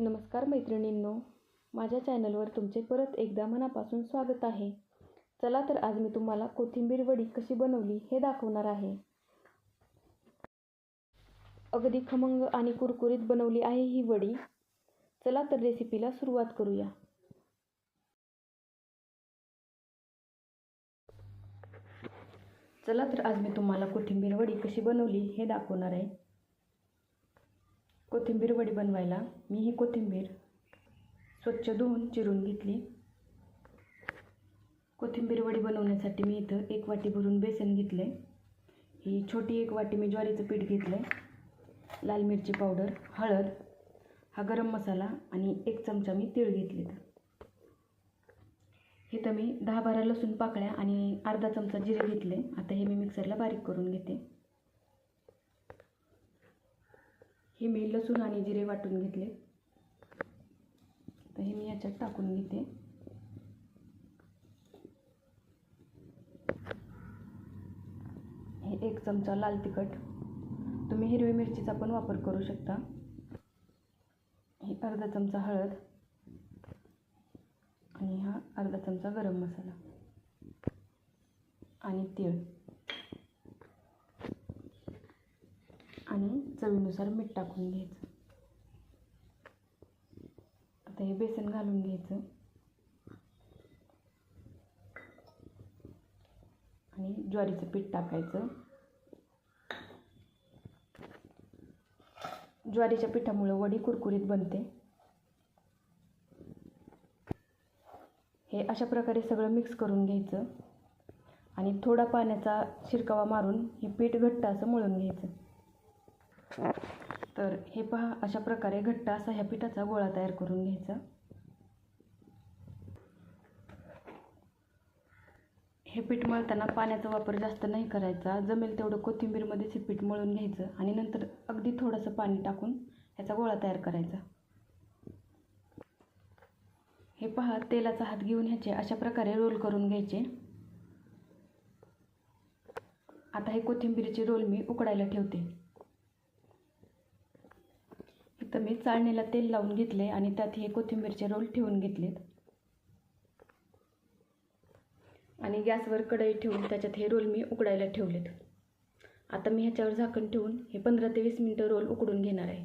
नमस्कार मैत्रिणींनो माझ्या चॅनलवर तुमचे परत एकदा मनापासून स्वागत आहे. चला तर आज मी तुम्हाला कोथिंबीर वडी कशी बनवली हे दाखवणार आहे. अगदी खमंग आणि कुरकुरीत बनवली आहे ही वडी. चला तर रेसिपीला सुरुवात करूया. चला तर आज मी तुम्हाला कोथिंबीर वडी कशी बनवली हे दाखवणार आहे. कोथिंबीर वडी बनवायला. मी ही कोथिंबीर स्वच्छ धुवून चिरून घेतली. कोथिंबीर वडी बनवण्यासाठी मी इथं एक वाटी भरून बेसन घेतले ही छोटी एक वाटी मी ज्वारीचं पीठ घेतलं आहे लाल मिरची पावडर हळद हा गरम मसाला आणि एक चमचा मी तीळ घेतलेत इथं. मी दहा बारा लसूण पाकळ्या आणि अर्धा चमचा जिरे घेतले आता हे मी मिक्सरला बारीक करून घेते. हे मी लसूण आणि जिरे वाटून घेतले. तर हे मी याच्यात टाकून घेते. हे एक चमचा लाल तिखट. तुम्ही हिरवी मिरचीचा पण वापर करू शकता. हे अर्धा चमचा हळद. आणि हा अर्धा चमचा गरम मसाला. आणि तीळ. आणि चवीनुसार मीठ टाकून घ्यायचं. आता हे बेसन घालून घ्यायचं. आणि ज्वारीचं पीठ टाकायचं. ज्वारीच्या पिठामुळं वडी कुरकुरीत बनते. हे अशा प्रकारे सगळं मिक्स करून घ्यायचं. आणि थोडा पाण्याचा शिरकावा मारून हे पीठ घट्ट असं मळून घ्यायचं. तर हे पहा अशा प्रकारे घट्ट असा ह्या पिठाचा गोळा तयार करून घ्यायचा. हे पीठ मळताना पाण्याचा वापर जास्त नाही करायचा. जमेल तेवढं कोथिंबीरमध्येच हे पीठ मळून घ्यायचं आणि नंतर अगदी थोडंसं पाणी टाकून ह्याचा गोळा तयार करायचा. हे पहा तेलाचा हात घेऊन ह्याचे अशा प्रकारे रोल करून घ्यायचे. आता हे कोथिंबीरचे रोल मी उकडायला ठेवते. तर मी चाळणीला तेल लावून घेतले आणि त्यात हे कोथिंबीरचे रोल ठेवून घेतलेत. आणि गॅसवर कढई ठेवून त्याच्यात हे रोल मी उकडायला ठेवलेत. आता मी ह्याच्यावर झाकण ठेवून हे पंधरा ते वीस मिनटं रोल उकडून घेणार आहे.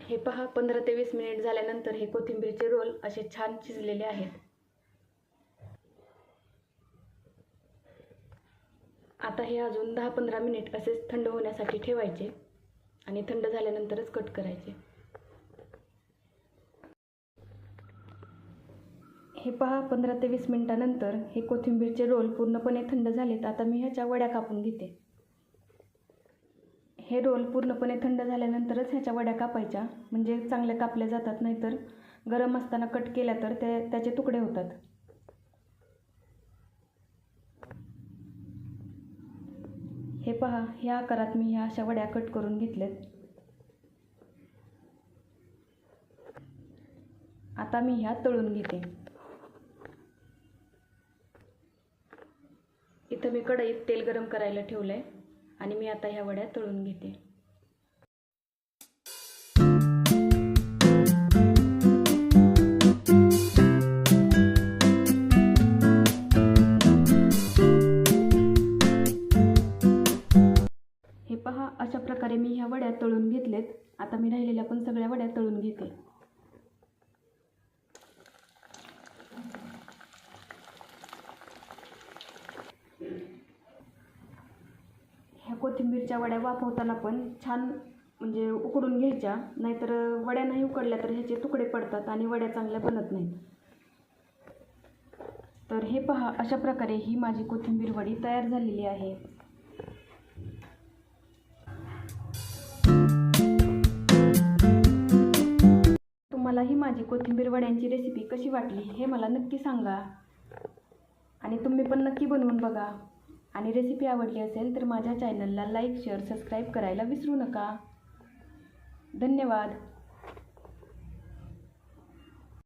हे पहा पंधरा ते वीस मिनिट झाल्यानंतर हे कोथिंबीरचे रोल असे छान शिजलेले आहेत. आता हे अजून दहा पंधरा मिनिट असेच थंड होण्यासाठी ठेवायचे आणि थंड झाल्यानंतरच कट करायचे. हे पहा पंधरा ते वीस मिनिटानंतर हे कोथिंबीरचे रोल पूर्णपणे थंड झालेत. आता मी ह्याच्या वड्या कापून घेते. हे रोल पूर्णपणे थंड झाल्यानंतरच ह्याच्या वड्या कापायच्या. म्हणजे चांगल्या कापल्या जातात नाहीतर गरम असताना कट केल्या तर ते त्याचे तुकडे होतात. हे पहा ह्या आकारात मी ह्या अशा वड्या कट करून घेतल्यात. आता मी ह्या तळून घेते. इथं मी कढईत तेल गरम करायला ठेवलं आहे आणि मी आता ह्या वड्या तळून घेते. अशा प्रकारे मी ह्या वड्या तळून घेतलेत आता मी राहिलेल्या पण सगळ्या वड्या तळून घेते. ह्या कोथिंबीरच्या वड्या वाफवताना पण छान म्हणजे उकडून घ्यायच्या. नाहीतर वड्या नाही उकडल्या तर ह्याचे तुकडे पडतात आणि वड्या चांगल्या बनत नाहीत. तर हे पहा अशा प्रकारे ही माझी कोथिंबीर वडी तयार झालेली आहे. तुम्हाला ही माझी कोथिंबीर वड्यांची रेसिपी कशी वाटली हे मला नक्की सांगा. आणि तुम्ही पण नक्की बनवून बघा. आणि रेसिपी आवडली असेल तर माझ्या चॅनलला लाईक शेअर सबस्क्राईब करायला विसरू नका. धन्यवाद.